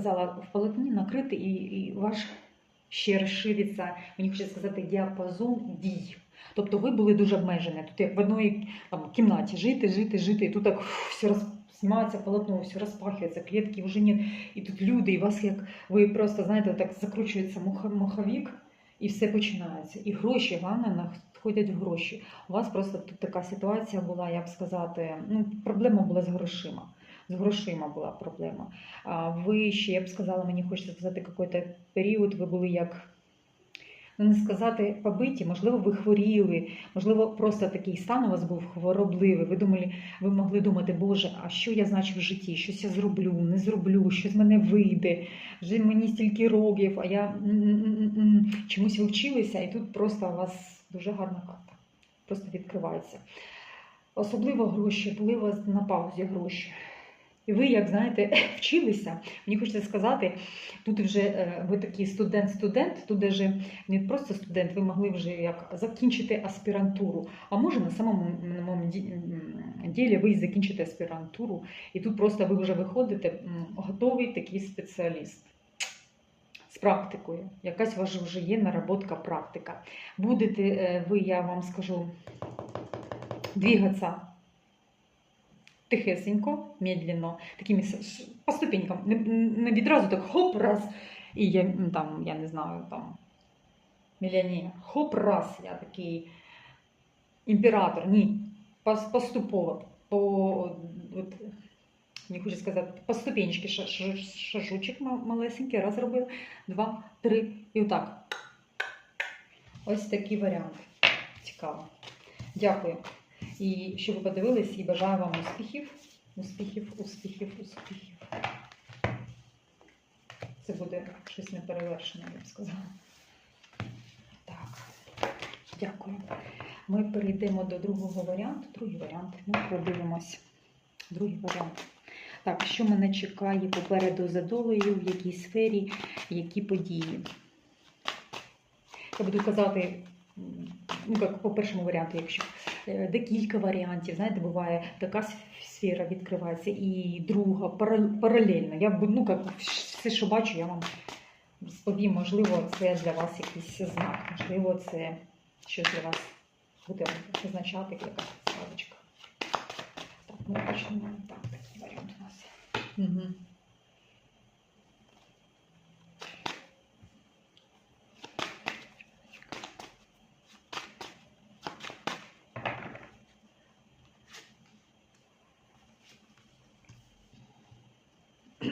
сказала, в полотні накрити і, і ваш ще розшириться, мені хочеться сказати, діапазон дій. Тобто ви були дуже обмежені. Тут як в одній там, кімнаті жити, жити, жити, і тут так все роз... знімається полотно, все розпахується, клітки вже ні. І тут люди, і вас як ви просто знаєте, так закручується муховік, і все починається. І гроші, головне, надходять в гроші. У вас просто тут така ситуація була, як сказати, ну, проблема була з грошима. З грошима була проблема. А ви ще, я б сказала, мені хочеться сказати, якийсь період ви були як. Ну, не сказати побиті, можливо, ви хворіли, можливо, просто такий стан у вас був хворобливий. Ви думали, ви могли думати, Боже, а що я значу в житті? Щось я зроблю, не зроблю, що з мене вийде, вже мені стільки років, а я чомусь ви вчилися, і тут просто у вас дуже гарна карта. Просто відкривається. Особливо гроші, були у вас на паузі гроші. І ви, як знаєте, вчилися. Мені хочеться сказати, тут вже е, ви такий студент-студент, тут даже не просто студент, ви могли вже як закінчити аспірантуру. А може на самому самому ді- ділі ви і закінчите аспірантуру, і тут просто ви вже виходите готовий такий спеціаліст. З практикою. Якась у вас вже є наработка практика. Будете е, ви, я вам скажу, двигатися тихесенько, медленно, такими по ступенькам, не, не відразу так хоп, раз, і я там, я не знаю, там мільйонер, хоп, раз, я такий імператор. Ні, поступово, по, от, не хочу сказати, по ступенечки ша- ша- малесенький, раз робив, два, три, і отак. Ось такий варіант. Цікаво. Дякую. І щоб ви подивились, і бажаю вам успіхів, успіхів, успіхів, успіхів. Це буде щось неперевершене, я б сказала. Так, дякую. Ми перейдемо до другого варіанту. Другий варіант. Ми подивимось. Другий варіант. Так, що мене чекає попереду за долею, в якій сфері, які події. Я буду казати, ну, як по першому варіанту, якщо е, декілька варіантів. Знаєте, буває така сфера відкривається, і друга паралельно. Я ну, як все, що бачу, я вам розповім. Можливо, це для вас якийсь знак, можливо, це щось для вас буде означати як якась підсказочка. Так, ми почнемо. Так, такий варіант у нас. Угу.